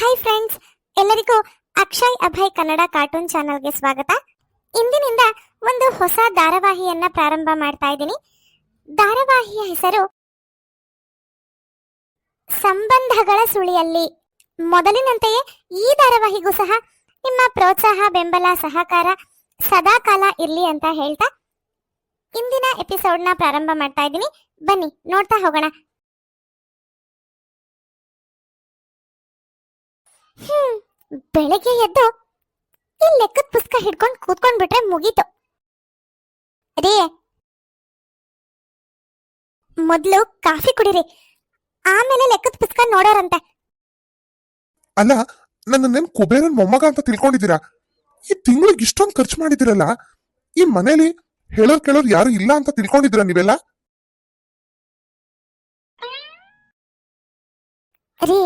Hi friends ಎಲ್ಲರಿಗೂ Akshay Abhay Kannada cartoon ಚಾನಲ್ಗೆ ಸ್ವಾಗತ. ಇಂದಿನಿಂದ ಒಂದು ಹೊಸ ಧಾರಾವಾಹಿಯನ್ನ ಪ್ರಾರಂಭ ಮಾಡ್ತಾ ಇದ್ದೀನಿ. ಧಾರಾವಾಹಿಯ ಹೆಸರು ಸಂಬಂಧಗಳ ಸುಳಿಯಲ್ಲಿ. ಮೊದಲಿನಂತೆಯೇ ಈ ಧಾರಾವಾಹಿಗೂ ಸಹ ನಿಮ್ಮ ಪ್ರೋತ್ಸಾಹ, ಬೆಂಬಲ, ಸಹಕಾರ ಸದಾಕಾಲ ಇರ್ಲಿ ಅಂತ ಹೇಳ್ತಾ ಇಂದಿನ ಎಪಿಸೋಡ್ನ ಪ್ರಾರಂಭ ಮಾಡ್ತಾ ಇದ್ದೀನಿ. ಬನ್ನಿ, ನೋಡ್ತಾ ಹೋಗೋಣ. ಹ್ಮ್ ಬೆಳಗ್ಗೆ ಎದ್ದು ಈ ಲೆಕ್ಕದ ಪುಸ್ತಕ ಹಿಡ್ಕೊಂಡು ಕೂತ್ಕೊಂಡ್ಬಿಟ್ರೆ ಮುಗೀತು. ಅದೇ ಮೊದ್ಲು ಕಾಫಿ ಕುಡಿರಿ ಆಮೇಲೆ ಲೆಕ್ಕದ ಪುಸ್ತಕ ನೋಡೋರಂತೆ. ಅಲ್ಲ ನನ್ನ ನೆನ್ ಕುಬೇರನ್ ಮೊಮ್ಮಗ ಅಂತ ತಿಳ್ಕೊಂಡಿದ್ದೀರಾ? ಈ ತಿಂಗಳಿಗೆ ಇಷ್ಟೊಂದು ಖರ್ಚು ಮಾಡಿದಿರಲ್ಲ ಈ ಮನೇಲಿ ಹೇಳೋರ್ ಕೇಳೋರ್ ಯಾರು ಇಲ್ಲ ಅಂತ ತಿಳ್ಕೊಂಡಿದ್ರ ನೀವೆಲ್ಲ? ರೀ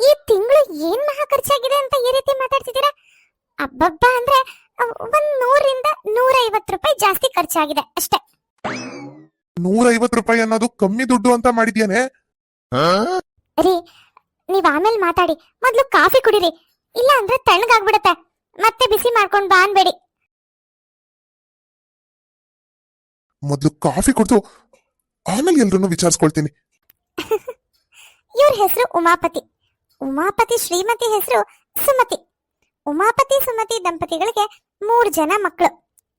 ಈ ತಿಂಗಳು ಏನ್ ಮಹಾ ಖರ್ಚಾಗಿದೆ ಅಂತ ಈ ರೀತಿ ಮಾತಾಡ್ತಿದ್ದೀರಾ? ಅಬ್ಬಬ್ಬ ಅಂದ್ರೆ ಒಂದ್ ನೂರಿಂದ ನೂರ ಐವತ್ತು ರೂಪಾಯಿ ಜಾಸ್ತಿ ಖರ್ಚಾಗಿದೆ ಅಷ್ಟೇ. ನೂರ ಐವತ್ ರೂಪಾಯಿ ಅನ್ನೋದು ಕಮ್ಮಿ ದುಡ್ಡು ಅಂತ ಮಾಡಿದ್ಯಾನೆ? ರೀ ನೀವ್ ಆಮೇಲೆ ಮಾತಾಡಿ. ಮೊದ್ಲು ಕಾಫಿ ಕುಡಿರಿ. ಇಲ್ಲ ಅಂದ್ರೆ ತಣ್ಣಗಾಗ್ಬಿಡತ್ತೆ. ಮತ್ತೆ ಬಿಸಿ ಮಾಡ್ಕೊಂಡ್ ಬಾ ಅನ್ಬೇಡಿ. ಮೊದ್ಲು ಕಾಫಿ ಕುಡ್ದು ಆಮೇಲೆ ಎಲ್ರು ವಿಚಾರಿಸ್ಕೊಳ್ತೀನಿ. ಇವ್ರ ಹೆಸರು ಉಮಾಪತಿ. ಉಮಾಪತಿ ಶ್ರೀಮತಿ ಹೆಸರು ಸುಮತಿ. ಉಮಾಪತಿ, ಸುಮತಿ ದಂಪತಿಗಳಿಗೆ ಮೂರು ಜನ ಮಕ್ಕಳು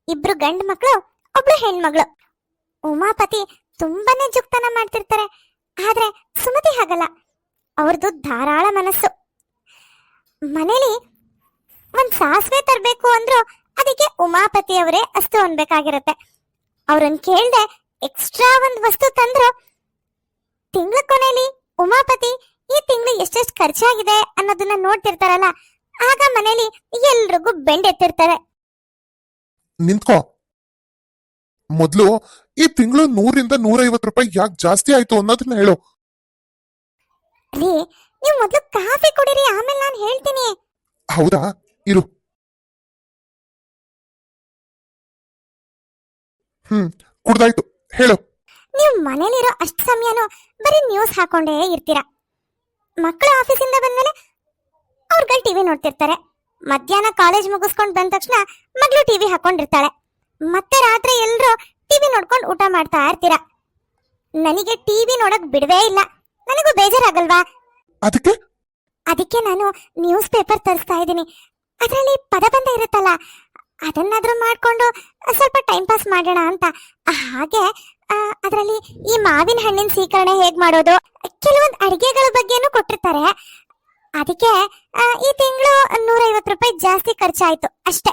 ಇಬ್ರು ಗಂಡು ಮಕ್ಕಳು ಒಬ್ಳು ಹೆಣ್ಮಗಳು. ಉಮಾಪತಿ ತುಂಬಾನೇ ಜುಕ್ತನ ಮಾಡ್ತಿರ್ತಾರೆ. ಆದ್ರೆ ಸುಮತಿ ಹಾಗಲ್ಲ. ಅವ್ರದ್ದು ಧಾರಾಳ ಮನಸ್ಸು. ಮನೇಲಿ ಒಂದ್ ಸಾಸಿವೆ ತರಬೇಕು ಅಂದ್ರು ಅದಕ್ಕೆ ಉಮಾಪತಿ ಅವರೇ ಅಸ್ತು ಅನ್ಬೇಕಾಗಿರತ್ತೆ. ಅವ್ರನ್ನ ಕೇಳ್ದೆ ಎಕ್ಸ್ಟ್ರಾ ಒಂದ್ ವಸ್ತು ತಂದ್ರು ತಿಂಗಳ ಕೊನೆಯಲ್ಲಿ ಉಮಾಪತಿ ಈ ತಿಂಗಳು ಎಷ್ಟೆಷ್ಟು ಖರ್ಚಾಗಿದೆ ಅನ್ನೋದನ್ನ ನೋಡ್ತಿರ್ತಾರಲ್ಲ ಆಗ ಮನೇಲಿ ಎಲ್ರಿಗೂ ಬೆಂಡೆತ್ತಿರ್ತಾರೆ ನಿಂತ್ಕೋ. ಮೊದ್ಲು ಈ ತಿಂಗಳು ನೂರಿಂದ ನೂರೈವತ್ತು ರೂಪಾಯಿ ಯಾಕೆ ಜಾಸ್ತಿ ಆಯ್ತು ಅನ್ನೋದನ್ನ ಹೇಳು. ರೀ ನೀವು ಮೊದ್ಲು ಕಾಫಿ ಕುಡಿರಿ ಆಮೇಲೆ ನಾನು ಹೇಳ್ತೀನಿ. ಹೌದಾ? ಇರು. ಹ್ಮ್ ಕುಡ್ದಾಯ್ತು. ಹೇಳು. ನೀವು ಮನೇಲಿರೋ ಅಷ್ಟು ಸಮಯನೂ ಬರೀ ನ್ಯೂಸ್ ಹಾಕೊಂಡೇ ಇರ್ತೀರಾ? ಮಕ್ಕಳು ಆಫೀಸಿಂದ ಬಂದ್ಮೇಲೆ ಅವ್ರುಗಳು ಟಿವಿ ನೋಡ್ತಿರ್ತಾರೆ. ಮಧ್ಯಾಹ್ನ ಕಾಲೇಜ್ ಮುಗಿಸ್ಕೊಂಡು ಬಂದ ತಕ್ಷಣ ಮಗಳು ಟಿವಿ ಹಾಕೊಂಡಿರ್ತಾಳೆ. ಮತ್ತೆ ರಾತ್ರಿ ಎಲ್ಲರೂ ಟಿವಿ ನೋಡ್ಕೊಂಡು ಊಟ ಮಾಡ್ತಾ ಇರ್ತೀರ? ನನಗೆ ಟಿವಿ ನೋಡಕ್ ಬಿಡವೇ ಇಲ್ಲ. ನನಗೂ ಬೇಜಾರಾಗಲ್ವಾ? ಅದಕ್ಕೆ? ಅದಕ್ಕೆ ನಾನು ನ್ಯೂಸ್ ಪೇಪರ್ ತರಿಸ್ತಾ ಇದ್ದೀನಿ. ಅದರಲ್ಲಿ ಪದಬಂಧ ಇರುತ್ತಲ್ಲ ಅದನ್ನಾದ್ರೂ ಮಾಡ್ಕೊಂಡು ಸ್ವಲ್ಪ ಟೈಮ್ ಪಾಸ್ ಮಾಡೋಣ ಅಂತ. ಹಾಗೆ ಅದರಲ್ಲಿ ಈ ಮಾವಿನ ಹಣ್ಣಿನ ಸ್ವೀಕರಣೆ ಹೇಗ್ ಮಾಡೋದು? ಕೆಲವೊಂದು ಅಡಿಗೆಗಳ ಬಗ್ಗೆನೂ ಕೊಟ್ಟಿರ್ತಾರೆ. ಅದಕ್ಕೆ ಈ ತಿಂಗಳು ನೂರೈವತ್ತು ರೂಪಾಯಿ ಜಾಸ್ತಿ ಖರ್ಚಾಯ್ತು. ಅಷ್ಟೇ.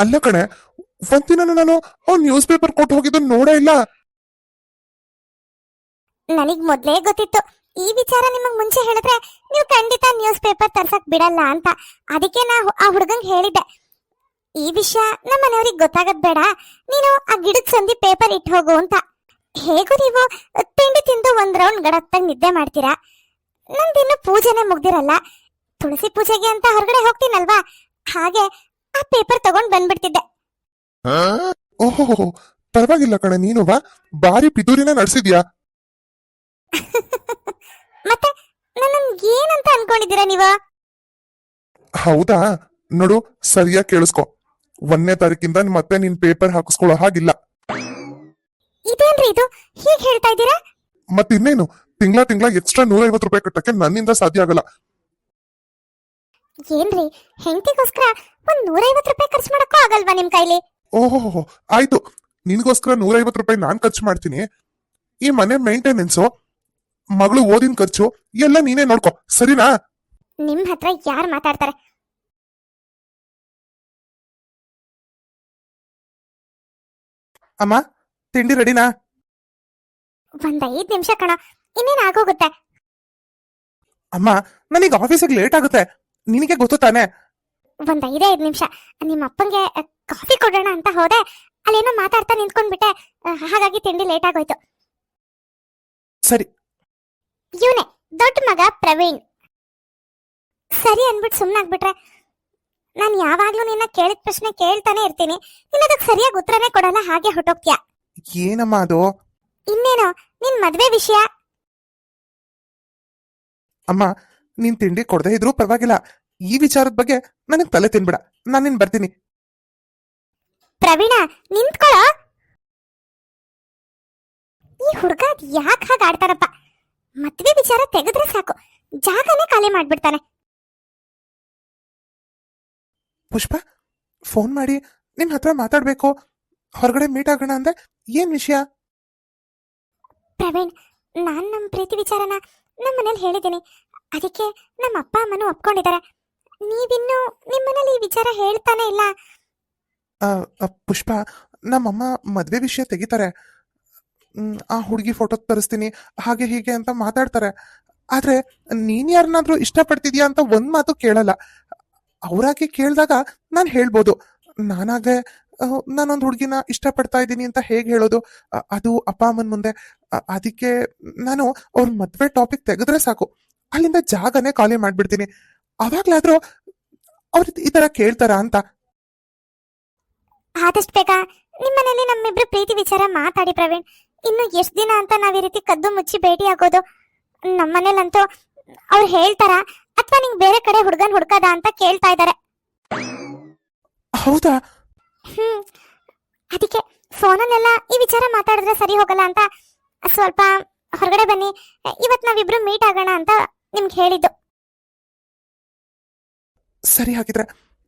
ಅಲ್ಲ ಕಣೆ ಒಂದಿನ ನಾನು ಅವ್ನ್ ನ್ಯೂಸ್ ಪೇಪರ್ ಕೊಟ್ಟು ಹೋಗಿದ್ದು ನೋಡೇ ಇಲ್ಲ. ನನಗ್ ಮೊದ್ಲೇ ಗೊತ್ತಿತ್ತು. ಈ ವಿಚಾರ ನಿಮಗ್ ಮುಂಚೆ ಹೇಳಿದ್ರೆ ನೀವು ಖಂಡಿತ ನ್ಯೂಸ್ ಪೇಪರ್ ತರ್ಸಕ್ ಬಿಡಲ್ಲ ಅಂತ. ಅದಕ್ಕೆ ನಾ ಆ ಹುಡುಗಂಗ್ ಹೇಳಿದ್ದೆ. ಈ ವಿಷಯ ನಮ್ಮ ಮನೆಯವ್ರಿಗೆ ಗೊತ್ತಾಗದ್ ಬೇಡ. ನೀನು ಆ ಗಿಡದ ಸಂದಿ ಪೇಪರ್ ಇಟ್ಟು ಹೋಗು ಅಂತ. ಹೇಗೂ ನೀವು ತಿಂಡಿ ತಿಂದು ಒಂದ್ ರೌಂಡ್ ಗಡತ್ತಾಗ ನಿದ್ದೆ ಮಾಡ್ತೀರಾ? ನಂದಿನ್ನು ಪೂಜೆನೆ ಮುಗ್ದಿರಲ್ಲ. ತುಳಸಿ ಪೂಜೆಗೆ ಅಂತ ಹೊರಗಡೆ ಹೋಗ್ತೀನಲ್ವಾ? ಹಾಗೆ ಆ ಪೇಪರ್ ತಗೊಂಡ್ ಬಂದ್ಬಿಡ್ತಿದ್ದೆ. ಓಹೋ ಪರವಾಗಿಲ್ಲ ಕಣೆ ನೀನು ಬಾ ಬಾರಿ ಪಿತೂರಿನ ನಡೆಸಿದ್ಯಾ? ಮತ್ತೆ ನನ್ನ ಏನಂತ ಅನ್ಕೊಂಡಿದ್ದೀರಾ ನೀವು? ಹೌದಾ? ನೋಡು ಸರಿಯಾಗಿ ಕೇಳಿಸ್ಕೊ. ಒಂದನೇ ತಾರೀಕಿಂದ ಮತ್ತೆ ನೀನ್ ಪೇಪರ್ ಹಾಕಿಸ್ಕೊಳ್ಳೋ ಹಾಗಿಲ್ಲ. ಇದೇನ್ರಿ ಇದು? ಹೀಗ್ ಹೇಳ್ತಾ ಇದ್ದೀರಾ? ಮತ್ತಿನ್ನೇನು ತಿಂಗಳ ತಿಂಗಳ ಎಕ್ಸ್ಟ್ರಾ ನೂರ ಐವತ್ತು ರೂಪಾಯಿ ಕಟ್ಟಕ್ಕೆ ನನ್ನಿಂದ ಸಾಧ್ಯ ಆಗಲ್ಲ. ಏನ್ರಿ? ಹೆಂಡತಿಗೋಸ್ಕರ ಒಂದ್ ನೂರೈವತ್ ರೂಪಾಯಿ ಖರ್ಚು ಮಾಡಕ್ಕೂ ಆಗಲ್ವಾ ನಿಮ್ ಕೈಲಿ? ಓಹೋ ಆಯ್ತು. ನಿನ್ಗೋಸ್ಕರ ನೂರ ಐವತ್ತು ರೂಪಾಯಿ ನಾನ್ ಖರ್ಚು ಮಾಡ್ತೀನಿ. ಈ ಮನೆ ಮೇಂಟೆನೆನ್ಸು ಮಗಳು ಓದಿನ ಖರ್ಚು ಎಲ್ಲ ನೀನೇ ನೋಡ್ಕೋ. ಸರಿನಾ? ನಿಮ್ ಹತ್ರ ಯಾರು ಮಾತಾಡ್ತಾರೆ? ಅಮ್ಮ ತಿಂಡಿ ರೆಡಿನಾ ಒಂದ್ ಐದ್ ನಿಮಿಷ ಕಣ ಇನ್ನೇನ್ ಆಗೋಗುತ್ತೆ? ಅಮ್ಮ ನನಗೆ ಆಫೀಸಿಗೆ ಲೇಟ್ ಆಗುತ್ತೆ. ನಿನಗೆ ಗೊತ್ತು ತಾನೆ? ಒಂದ್ ಐದೇ ಐದ್ ನಿಮಿಷ. ನಿಮ್ಮ ಅಪ್ಪಂಗೆ ಕಾಫಿ ಕೊಡೋಣ ಅಂತ ಹೋದೆ. ಅಲ್ಲೇನೋ ಮಾತಾಡ್ತಾ ನಿಂತ್ಕೊಂಡ್ಬಿಟ್ಟೆ. ಹಾಗಾಗಿ ತಿಂಡಿ ಲೇಟ್ ಆಗೋಯ್ತು. ಸರಿ. ಇವನೇ ದೊಡ್ಡ ಮಗ ಪ್ರವೀಣ್. ಸರಿ ಅನ್ಬಿಟ್ಟು ಸುಮ್ನಾಗ್ಬಿಟ್ರೆ ನಾನ್ ಯಾವಾಗ್ಲೂ ನಿನ್ನ ಕೇಳಿದ ಪ್ರಶ್ನೆ ಕೇಳ್ತಾನೆ ಇರ್ತೀನಿ. ನಿನ್ ಅದಕ್ಕೆ ಸರಿಯಾಗಿ ಉತ್ತರನೇ ಕೊಡಲ್ಲ ಹಾಗೆ ಹೊಟ್ಟೋಗ್ತೀಯ ಏನಮ್ಮ ಅದು? ಇನ್ನೇನು ನಿನ್ ಮದ್ವೆ ವಿಷಯ? ಅಮ್ಮ ನೀನ್ ತಿಂಡಿ ಕೊಡದೇ ಇದ್ರೂ ಪರವಾಗಿಲ್ಲ. ಈ ವಿಚಾರದ ಬಗ್ಗೆ ನನಗ್ ತಲೆ ತಿನ್ಬಿಡ. ನಾನು ನಿನ್ ಬರ್ತೀನಿ. ಪ್ರವೀಣ ನಿಂತ್ಕೊಳ? ಈ ಹುಡುಗ ಯಾಕೆ ಹಾಗೆ ಆಡ್ತಾರಪ್ಪ ಮದ್ವೆ ವಿಚಾರ ತೆಗೆದ್ರೆ ಸಾಕು. ಜಾಗನೇ ಖಾಲಿ ಮಾಡ್ಬಿಡ್ತಾನೆ. ಪುಷ್ಪ ಫೋನ್ ಮಾಡಿ ನಿನ್ ಹತ್ರ ಮಾತಾಡ್ಬೇಕು. ಹೊರಗಡೆ ಮೀಟ್ ಆಗೋಣ ಅಂದ್ರೆ ಏನ್ ವಿಷಯ? ಪ್ರವೀಣ್ ನಾನ್ ನಮ್ಮ ಪ್ರೀತಿ ವಿಚಾರನ ನಮ್ಮ ಮನೇಲಿ ಹೇಳಿದ್ದೀನಿ. ಅದಕ್ಕೆ ನಮ್ಮ ಅಪ್ಪ ಅಮ್ಮನೂ ಒಪ್ಕೊಂಡಿದ್ದಾರೆ. ನೀವಿನ್ನು ನಿಮ್ಮ ಮನೇಲಿ ಈ ವಿಚಾರ ಹೇಳ್ತಾನೆ ಇಲ್ಲ. ಆ, ಆ, ಪುಷ್ಪ ನಮ್ಮಮ್ಮ ಮದ್ವೆ ವಿಷಯ ತೆಗಿತಾರೆ. ಮ್, ಆ ಹುಡುಗಿ ಫೋಟೋ ತರಿಸ್ತೀನಿ ಹಾಗೆ ಹೀಗೆ ಅಂತ ಮಾತಾಡ್ತಾರೆ. ಆದ್ರೆ ನೀನ್ ಯಾರನ್ನಾದ್ರೂ ಇಷ್ಟಪಡ್ತಿದ್ಯಾ ಅಂತ ಒಂದ್ ಮಾತು ಕೇಳಲ್ಲ. ಅವ್ರಾಗೆ ಕೇಳಿದಾಗ ನಾನು ಹೇಳ್ಬೋದು. ನಾನಾಗೆ ನಾನೊಂದು ಹುಡುಗಿನ ಇಷ್ಟಪಡ್ತಾ ಇದ್ದೀನಿ ಅಂತ ಹೇಗೆ ಹೇಳೋದು? ಅದು ಅಪ್ಪ ಅಮ್ಮನ ಮುಂದೆ. ಅದಕ್ಕೆ ನಾನು ಅವ್ರ ಮದುವೆ ಟಾಪಿಕ್ ತೆಗೆದ್ರೆ ಸಾಕು. ಅಲ್ಲಿಂದ ಜಾಗನೇ ಖಾಲಿ ಮಾಡಿಬಿಡ್ತೀನಿ. ಅವಾಗ್ಲಾದ್ರೂ ಅವ್ರ ಈ ತರ ಕೇಳ್ತಾರ ಅಂತ. ಆದಷ್ಟು ಬೇಗ. ನಿಮ್ಮ ಮನೇಲಿ ನಮ್ಮಿಬ್ರು ಪ್ರೀತಿ ವಿಚಾರ ಮಾತಾಡಿ ಪ್ರವೀಣ್. ಇನ್ನು ಎಷ್ಟು ದಿನ ಅಂತ ನಾವ್ ಈ ರೀತಿ ಕದ್ದು ಮುಚ್ಚಿ ಭೇಟಿ ಆಗೋದು ನಮ್ಮ ಮನೇಲಂತೂ ಅವ್ರು ಹೇಳ್ತಾರ? ಅಥವಾ ನಿಂಗೆ ಬೇರೆ ಕಡೆ ಹುಡುಗನ್ ಹುಡುಕದ ಅಂತ ಕೇಳ್ತಾ ಇದ್ದಾರೆ ಹೌದಾ? ಹ್ಮ್. ಅದಕ್ಕೆ ಫೋನಲ್ಲೆಲ್ಲ ಈ ವಿಚಾರ ಮಾತಾಡಿದ್ರೆ ಸರಿ ಹೋಗಲ್ಲ ಅಂತ ಸ್ವಲ್ಪ ಹೊರಗಡೆ ಬನ್ನಿ. ಇವತ್ ನಾವಿಬ್ರು ಮೀಟ್ ಆಗೋಣ ಅಂತ ನಿಮ್ಗೆ ಹೇಳಿದ್ದು. ಸರಿ ಹಾಗಿದ್ರೆ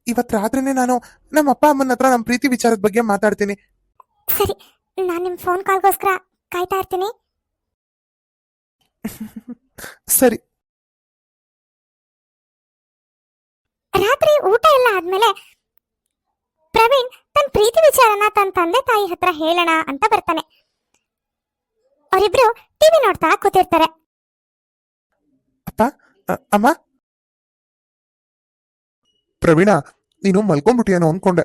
ಇವತ್ ರಾತ್ರಿನೇ ನಾನು ನಮ್ಮ ಅಪ್ಪ ಅಮ್ಮನ ಹತ್ರ ನಮ್ಮ ಪ್ರೀತಿ ವಿಚಾರದ ಬಗ್ಗೆ ಮಾತಾಡ್ತೀನಿ. ಸರಿ ನಾನ್ ನಿಮ್ ಫೋನ್ ಕಾಲ್ಗೋಸ್ಕರ ಕಾಯ್ತಾ ಇರ್ತೀನಿ. ಸರಿ. ರಾತ್ರಿ ಊಟ ಎಲ್ಲ ಆದ್ಮೇಲೆ ಪ್ರವೀಣ್ ತನ್ನ ಪ್ರೀತಿ ವಿಚಾರನ ತನ್ನ ತಂದೆ ತಾಯಿ ಹತ್ರ ಹೇಳೋಣ ಅಂತ ಬರ್ತಾನೆ. ಅವರಿಬ್ರು ಟಿವಿ ನೋಡ್ತಾ ಕೂತಿರ್ತಾರೆ. ಅಪ್ಪ ಅ- ಅಮ್ಮ? ಪ್ರವೀಣ ನೀನು ಮಲ್ಕೊಂಡ್ಬಿಟ್ಟಿಯೇನೋ ಅನ್ಕೊಂಡೆ.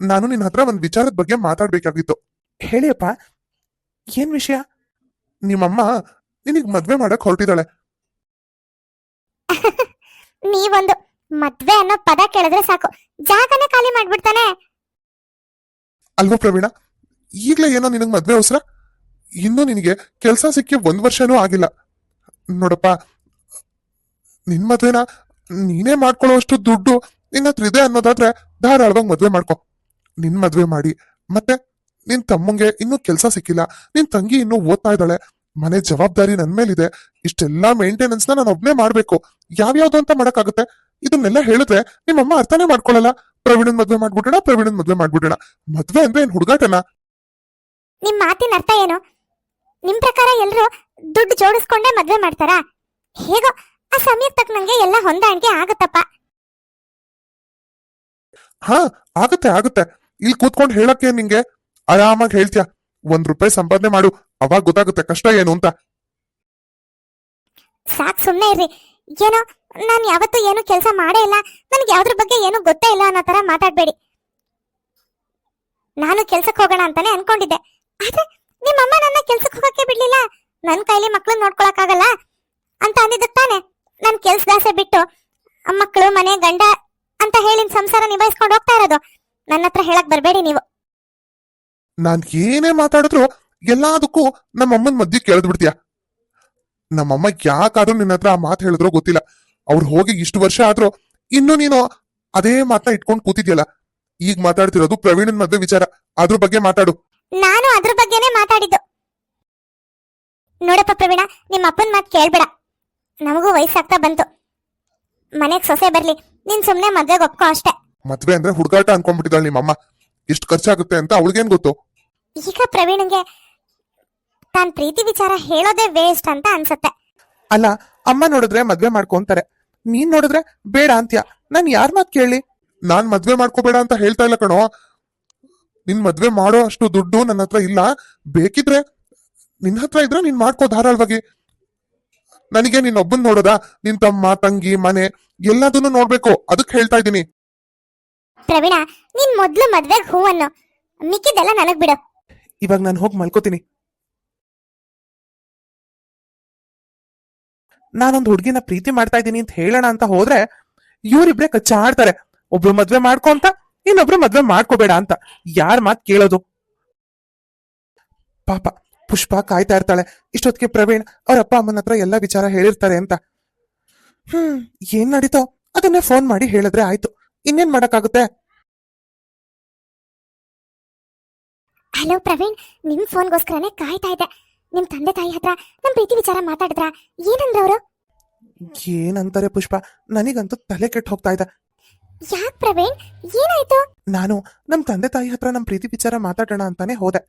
ನಾನು ನಿನ್ನ ಹತ್ರ ಒಂದ್ ವಿಚಾರದ ಬಗ್ಗೆ ಮಾತಾಡ್ಬೇಕಾಗಿತ್ತು. ಹೇಳಿಯಪ್ಪ ಏನ್ ವಿಷಯ? ನಿಮ್ಮಮ್ಮ ನಿನಗ್ ಮದ್ವೆ ಮಾಡಕ್ ಹೊರಟಿದ್ದಾಳೆ ನೀವೊಂದು ಮದ್ವೆ ಅನ್ನೋ ಪದ ಕೇಳಿದ್ರೆ ಸಾಕು. ಜಾಗನೇ ಖಾಲಿ ಮಾಡ್ಬಿಡ್ತಾನೆ. ಅಲ್ವಾ ಪ್ರವೀಣ, ಈಗ್ಲೇ ಏನೋ ನಿನಗ್ ಮದ್ವೆ ಅವಸರ? ಇನ್ನು ನಿನಗೆ ಕೆಲಸ ಸಿಕ್ಕಿ ಒಂದ್ ವರ್ಷನೂ ಆಗಿಲ್ಲ. ನೋಡಪ್ಪ, ನಿನ್ ಮದ್ವೆನ ನೀನೇ ಮಾಡ್ಕೊಳ್ಳೋಷ್ಟು ದುಡ್ಡು ನಿನ್ನ ಹತ್ರ ಇದೆ ಅನ್ನೋದಾದ್ರೆ ಧಾರಾಳವಾಗಿ ಮದ್ವೆ ಮಾಡ್ಕೊ. ನಿನ್ ಮದ್ವೆ ಮಾಡಿ, ಮತ್ತೆ ನಿನ್ ತಮ್ಮಂಗೆ ಇನ್ನೂ ಕೆಲಸ ಸಿಕ್ಕಿಲ್ಲ. ನಿನ್ ತಂಗಿ ಇನ್ನೂ ಓದ್ತಾ ಇದ್ದಾಳೆ. ಮನೆ ಜವಾಬ್ದಾರಿ ನನ್ ಮೇಲಿದೆ. ಇಷ್ಟೆಲ್ಲಾ ಮೇಂಟೆನೆನ್ಸ್ ನಾನು ಒಬ್ನೇ ಮಾಡ್ಬೇಕು. ಯಾವ್ಯಾವ್ದು ಅಂತ ಮಾಡಕ್ಕಾಗುತ್ತೆ? ಇದನ್ನೆಲ್ಲ ಹೇಳಿದ್ರೆ ನಿಮ್ಮಮ್ಮ ಅರ್ಥನೇ ಮಾಡ್ಕೊಳ್ಳಲ್ಲ ಪ್ರವೀಣನ್ ಮದ್ವೆ ಮಾಡ್ಬಿಡೋಣ ಪ್ರವೀಣನ್ ಮದ್ವೆ ಮಾಡ್ಬಿಡೋಣ ಮದ್ವೆ ಅಂದ್ರೆ ಏನ್ ಹುಡುಗಾಟನ? ನಿಮ್ ಮಾತಿನ ಅರ್ಥ ಏನು? ನಿಮ್ ಪ್ರಕಾರ ಎಲ್ರು ದುಡ್ಡು ಜೋಡಿಸ್ಕೊಂಡೇ ಮದ್ವೆ ಮಾಡ್ತಾರಾ? ಹೇಗೋ ಆ ಸಮಯಕ್ಕೆ ತಕ್ಕನಂಗೆ ಎಲ್ಲ ಹೊಂದಾಣಿಕೆ ಆಗುತ್ತಪ್ಪ. ಹಾ ಆಗುತ್ತೆ ಆಗುತ್ತೆ. ಇಲ್ಲಿ ಕೂತ್ಕೊಂಡು ಹೇಳಕ್ಕೆ ನಿಂಗೆ? ಆರಾಮಾಗಿ ಹೇಳ್ತೀಯ? ಒಂದ್ ರೂಪಾಯಿ ಸಂಪಾದನೆ ಮಾಡು. ಅವಾಗ ಗೊತ್ತಾಗುತ್ತೆ ಕಷ್ಟ ಏನು ಅಂತ. ಸಾಕ್ ಸುಮ್ನೆ ಇರ್ರಿ. ಏನೋ, ನಾನ್ ಯಾವತ್ತೂ ಏನು ಕೆಲಸ ಮಾಡೇ ಇಲ್ಲ. ನನಗೆ ಯಾವ್ದ್ರ ಬಗ್ಗೆ ಏನು ಗೊತ್ತೇ ಇಲ್ಲ ಅನ್ನೋ ತರ ಮಾತಾಡ್ಬೇಡಿ. ನಾನು ಕೆಲ್ಸಕ್ಕೆ ಹೋಗೋಣ ಅಂತಾನೆ ಅನ್ಕೊಂಡಿದ್ದೆ. ಆದ್ರೆ ನಿಮ್ಮಮ್ಮ ನನ್ನ ಕೆಲ್ಸಕ್ಕೆ ಹೋಗಕ್ಕೆ ಬಿಡ್ಲಿಲ್ಲ. ನನ್ ಕೈಲಿ ಮಕ್ಳನ್ನ ನೋಡ್ಕೊಳಕ್ಕಾಗಲ್ಲ ಅಂತ ಅಂದಿದ್ದಕ್ಕೆ ತಾನೆ. ನನ್ ಕೆಲ್ಸದಾಸೆ ಬಿಟ್ಟು ಮಕ್ಕಳು, ಮನೆ, ಗಂಡ ಅಂತ ಹೇಳಿ ಸಂಸಾರ ನಿಭಾಯಿಸ್ಕೊಂಡು ಹೋಗ್ತಾ ಇರೋದು. ನನ್ನ ಹತ್ರ ಹೇಳಕ್ ಬರಬೇಡಿ ನೀವು. ನಾನ್ ಏನೇ ಮಾತಾಡಿದ್ರು ಎಲ್ಲದಕ್ಕೂ ನಮ್ಮಮ್ಮನ್ ಮಧ್ಯೆ ಕೇಳ್ದ್ ಬಿಡ್ತೀಯ ನಮ್ಮಮ್ಮ ಯಾಕಾದ್ರೂ ನಿನ್ನ ಹತ್ರ ಆ ಮಾತು ಹೇಳಿದ್ರೋ ಗೊತ್ತಿಲ್ಲ. ಅವ್ರು ಹೋಗಿ ಇಷ್ಟು ವರ್ಷ ಆದ್ರೂ ಇನ್ನು ನೀನು ಅದೇ ಮಾತನ್ನ ಇಟ್ಕೊಂಡು ಕೂತಿದ್ಯಲ್ಲ. ಈಗ ಮಾತಾಡ್ತಿರೋದು ಪ್ರವೀಣನ್ ಮದ್ವೆ ವಿಚಾರ. ಅದ್ರ ಬಗ್ಗೆ ಮಾತಾಡು. ನಾನು ಅದ್ರ ಬಗ್ಗೆನೇ ಮಾತಾಡಿದ್ದು. ನೋಡಪ್ಪ ಪ್ರವೀಣ ನಿಮ್ಮ ಅಪ್ಪನ ಮಾತು ಕೇಳ್ಬೇಡ. ನಮಗೂ ವಯಸ್ಸಾಗ್ತಾ ಬಂತು. ಮನೆಗ್ ಸೊಸೆ ಬರ್ಲಿ. ನೀನ್ ಸುಮ್ನೆ ಮದ್ವೆಗೆ ಒಪ್ಕೋ ಅಷ್ಟೇ. ಮದ್ವೆ ಅಂದ್ರೆ ಹುಡುಗಾಟ ಅನ್ಕೊಂಡ್ಬಿಟ್ಟಿದ್ದಾಳೆ ನಿಮ್ಮಮ್ಮ. ಎಷ್ಟು ಖರ್ಚಾಗುತ್ತೆ ಅಂತ ಅವಳಿಗೇನ್ ಗೊತ್ತು? ಈಗ ಪ್ರವೀಣ್ಗೆ ತಾನ್ ಪ್ರೀತಿ ವಿಚಾರ ಹೇಳೋದೇ ವೇಸ್ಟ್ ಅಂತ ಅನ್ಸುತ್ತೆ. ಅಲ್ಲ ಅಮ್ಮ ನೋಡಿದ್ರೆ ಮದ್ವೆ ಮಾಡ್ಕೊಂತಾರೆ. ನೀನ್ ನೋಡಿದ್ರೆ ಬೇಡ ಅಂತ್ಯ? ನಾನ್ ಯಾರ್ ಮಾತ್ ಕೇಳಿ? ನಾನ್ ಮದ್ವೆ ಮಾಡ್ಕೋಬೇಡ ಅಂತ ಹೇಳ್ತಾ ಇಲ್ಲ ಕಣೋ. ನಿನ್ ಮದ್ವೆ ಮಾಡೋ ಅಷ್ಟು ದುಡ್ಡು ನನ್ನ ಹತ್ರ ಇಲ್ಲ. ಬೇಕಿದ್ರೆ ನಿನ್ ಹತ್ರ ಇದ್ರೆ ನೀನ್ ಮಾಡ್ಕೋ ಧಾರಾಳವಾಗಿ. ನನಗೆ ನಿನ್ ಒಬ್ಬನ್ ನೋಡೋದಾ? ನಿನ್ ತಮ್ಮ ತಂಗಿ ಮನೆ ಎಲ್ಲದನ್ನು ನೋಡ್ಬೇಕು. ಅದಕ್ಕೆ ಹೇಳ್ತಾ ಇದ್ದೀನಿ. ಪ್ರವೀಣ ನೀನ್ ಮೊದ್ಲು ಮದ್ವೆಗ್ ಹೂವನ್ನು ಮಿಕ್ಕಿದೆಲ್ಲ ನನಗ್ ಬಿಡು. ಇವಾಗ ನಾನು ಹೋಗಿ ಮಲ್ಕೋತೀನಿ. ನಾನೊಂದು ಹುಡುಗಿನ ಪ್ರೀತಿ ಮಾಡ್ತಾ ಇದ್ದೀನಿ ಅಂತ ಹೇಳೋಣ ಅಂತ ಹೋದ್ರೆ ಇವ್ರಿಬ್ರೆ ಕಚ್ಚಾಡ್ತಾರೆ. ಒಬ್ರು ಮದ್ವೆ ಮಾಡ್ಕೋ ಅಂತ, ಇನ್ನೊಬ್ರು ಮದ್ವೆ ಮಾಡ್ಕೋಬೇಡ ಅಂತ. ಯಾರ್ ಮಾತ್ ಕೇಳೋದು? ಪಾಪ, ಪುಷ್ಪ ಕಾಯ್ತಾ ಇರ್ತಾಳೆ. ಇಷ್ಟೊತ್ತಿಗೆ ಪ್ರವೀಣ್ ಅವ್ರ ಅಪ್ಪ ಅಮ್ಮನ ಹತ್ರ ಎಲ್ಲ ವಿಚಾರ ಹೇಳಿರ್ತಾರೆ ಅಂತ. ಹ್ಮ್, ಏನ್ ನಡೀತೋ? ಅದನ್ನೇ ಫೋನ್ ಮಾಡಿ ಹೇಳಿದ್ರೆ ಆಯ್ತು. ಇನ್ನೇನ್ ಮಾಡಕ್ಕಾಗುತ್ತೆ? ಹಲೋ ಪ್ರವೀಣ್, ನಿಮ್ ಫೋನ್ಗೋಸ್ಕರನೇ ಕಾಯ್ತಾ ಇದ್ದೆ. ನಿಮ್ ತಂದೆ ತಾಯಿ ಹತ್ರ ನಮ್ ಪ್ರೀತಿ ವಿಚಾರ ಮಾತಾಡಿದ್ರ? ಏನಂದ್ರೆ ಅವರು? ಏನಂತಾರೆ ಪುಷ್ಪ? ನನಗಂತೂ ತಲೆ ಕೆಟ್ಟು ಹೋಗ್ತಾ ಇದೆ. ಯಾಕ್ ಪ್ರವೀಣ್? ಏನಾಯ್ತು? ನಾನು ನಮ್ ತಂದೆ ತಾಯಿ ಹತ್ರ ನಮ್ ಪ್ರೀತಿ ವಿಚಾರ ಮಾತಾಡೋಣ ಅಂತಾನೆ ಹೋದೆ.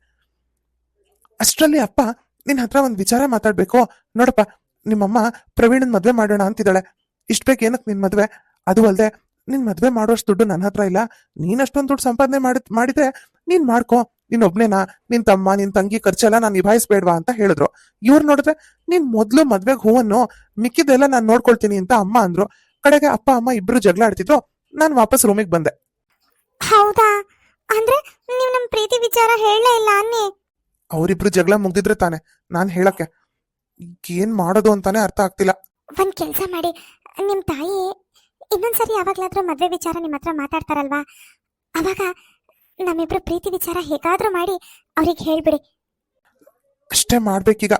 ಅಷ್ಟರಲ್ಲಿ ಅಪ್ಪ ನಿನ್ ಹತ್ರ ಒಂದ್ ವಿಚಾರ ಮಾತಾಡ್ಬೇಕು. ನೋಡಪ್ಪ ನಿಮ್ಮಮ್ಮ ಪ್ರವೀಣನ್ ಮದ್ವೆ ಮಾಡೋಣ ಅಂತಿದ್ದಾಳೆ. ಇಷ್ಟ ಬೇಕು ಏನಕ್ ನಿನ್ ಮದ್ವೆ? ಅದು ಅಲ್ದೆ ನಿನ್ ಮದ್ವೆ ಮಾಡೋಷ್ಟು ದುಡ್ಡು ನನ್ನ ಹತ್ರ ಇಲ್ಲ. ನೀನ್ ಅಷ್ಟೊಂದ್ ದುಡ್ಡು ಸಂಪಾದನೆ ಮಾಡಿದ್ ಮಾಡಿದ್ರೆ ನೀನ್ ಮಾಡ್ಕೋ. ನೀನ್ ಒಬ್ನೇನಾ ನಿನ್ ತಮ್ಮ ನಿನ್ ತಂಗಿ ಖರ್ಚೆಲ್ಲ ನಾನು ನಿಭಾಯಿಸ್ಬೇಡ್ವಾ ಅಂತ ಹೇಳಿದ್ರು. ಇವ್ರು ನೋಡಿದ್ರೆ ನೀನ್ ಮೊದ್ಲು ಮದ್ವೆಗ್ ಹೂವನ್ನು ಮಿಕ್ಕಿದೆಲ್ಲ ನಾನು ನೋಡ್ಕೊಳ್ತೀನಿ ಅಂತ ಅಮ್ಮ ಅಂದ್ರು. ಕಡೆಗೆ ಅಪ್ಪ ಅಮ್ಮ ಇಬ್ರು ಜಗಳ ಆಡ್ತಿದ್ರು. ನಾನು ವಾಪಸ್ ರೂಮಿಗೆ ಬಂದೆ. ಹೌದಾ? ಅಂದ್ರೆ ನೀವ್ ನಮ್ ಪ್ರೀತಿ ವಿಚಾರ ಹೇಳಲೇ ಇಲ್ಲ ಅನ್ನಿ. ಅವರಿಬ್ರು ಜಗಳ ಮುಗ್ದಿದ್ರೆ ತಾನೆ. ನಾನ್ ಹೇಳಕ್ಕೆ ಏನ್ ಮಾಡೋದು ಅಂತಾನೆ ಅರ್ಥ ಆಗ್ತಿಲ್ಲ. ಒಂದ್ ಕೆಲ್ಸ ಮಾಡಿ. ನಿಮ್ ತಾಯಿ ಇನ್ನೊಂದ್ಸರಿ ಯಾವಾಗ್ಲಾದ್ರೂ ಮದ್ವೆ ವಿಚಾರ ನಿಮ್ ಹತ್ರ ಮಾತಾಡ್ತಾರಲ್ವಾ? ಅವಾಗ ನಮ್ಮಿಬ್ರು ಪ್ರೀತಿ ವಿಚಾರ ಹೇಗಾದ್ರೂ ಮಾಡಿ ಅವ್ರಿಗೆ ಹೇಳ್ಬಿಡಿ. ಅಷ್ಟೇ ಮಾಡ್ಬೇಕೀಗ.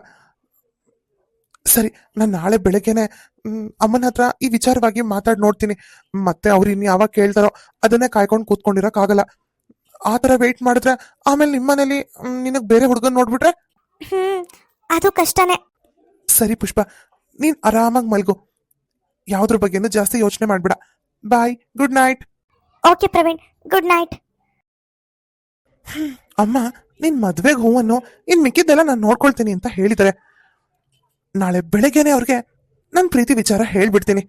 ಸರಿ ನಾನು ನಾಳೆ ಬೆಳಗ್ಗೆನೆ ಅಮ್ಮನ ಹತ್ರ ಈ ವಿಚಾರವಾಗಿ ಮಾತಾಡ್ ನೋಡ್ತೀನಿ. ಮತ್ತೆ ಅವ್ರು ಇನ್ ಯಾವಾಗ ಕೇಳ್ತಾರೋ ಅದನ್ನೇ ಕಾಯ್ಕೊಂಡು ಕೂತ್ಕೊಂಡಿರೋಕ್ಕಾಗಲ್ಲ ಆ ತರ ವೆಯ್ಟ್ ಮಾಡಿದ್ರೆ ಆಮೇಲೆ ನಿಮ್ಮನೇಲಿ ಮನೇಲಿ ನಿನಗ್ ಬೇರೆ ಹುಡುಗನ ನೋಡ್ಬಿಟ್ರೆ? ಹ್ಮ್ ಅದು ಕಷ್ಟನೇ. ಸರಿ ಪುಷ್ಪ ನೀನ್ ಆರಾಮಾಗಿ ಮಲ್ಗು. ಯಾವ್ದ್ರ ಬಗ್ಗೆನೂ ಜಾಸ್ತಿ ಯೋಚನೆ ಮಾಡ್ಬೇಡ. Bye good night okay Praveen good night ಅಮ್ಮ, ನಿನ್ ಮದ್ವೆಗ್ ಹೂವನ್ನು ಇನ್ ಮಿಕ್ಕಿದ್ದೆಲ್ಲ ನಾನು ನೋಡ್ಕೊಳ್ತೀನಿ ಅಂತ ಹೇಳಿದರೆ. ನಾಳೆ ಬೆಳಗ್ಗೆನೆ ಅವ್ರಿಗೆ ನನ್ ಪ್ರೀತಿ ವಿಚಾರ ಹೇಳ್ಬಿಡ್ತೀನಿ.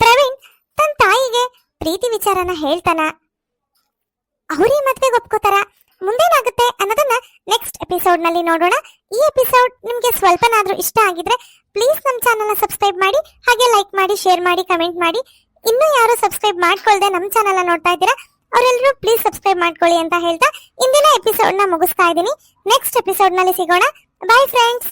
ಪ್ರವೀಣ್, ತನ್ ತಾಯಿಗೆ ಪ್ರೀತಿ ವಿಚಾರನ ಹೇಳ್ತಾನ? ಅವರೇ ಮದ್ವೆಗೆ ಒಪ್ಕೋತಾರ? ಮುಂದೇನಾಗುತ್ತೆ ಅನ್ನೋದನ್ನ ನೆಕ್ಸ್ಟ್ ಎಪಿಸೋಡ್ನಲ್ಲಿ ನೋಡೋಣ. ಈ ಎಪಿಸೋಡ್ ನಿಮ್ಗೆ ಸ್ವಲ್ಪನಾದ್ರೂ ಇಷ್ಟ ಆಗಿದ್ರೆ ಪ್ಲೀಸ್ ನಮ್ಮ ಚಾನಲ್ನ ಸಬ್ಸ್ಕ್ರೈಬ್ ಮಾಡಿ, ಹಾಗೆ ಲೈಕ್ ಮಾಡಿ ಶೇರ್ ಮಾಡಿ ಕಮೆಂಟ್ ಮಾಡಿ. ಇನ್ನೂ ಯಾರು ಸಬ್ಸ್ಕ್ರೈಬ್ ಮಾಡ್ಕೊಳ್ದೆ ನಮ್ಮ ಚಾನಲ್ನ ನೋಡ್ತಾ ಇದ್ದೀರಾ? ಅವರೆಲ್ಲರೂ ಪ್ಲೀಸ್ ಸಬ್ಸ್ಕ್ರೈಬ್ ಮಾಡ್ಕೊಳ್ಳಿ ಅಂತ ಹೇಳ್ತಾ ಇಂದಿನ ಎಪಿಸೋಡ್ ಎಪಿಸೋಡ್ನ ಮುಗಿಸ್ತಾ ಇದ್ದೀನಿ. ನೆಕ್ಸ್ಟ್ ಎಪಿಸೋಡ್ನಲ್ಲಿ ಸಿಗೋಣ. Bye friends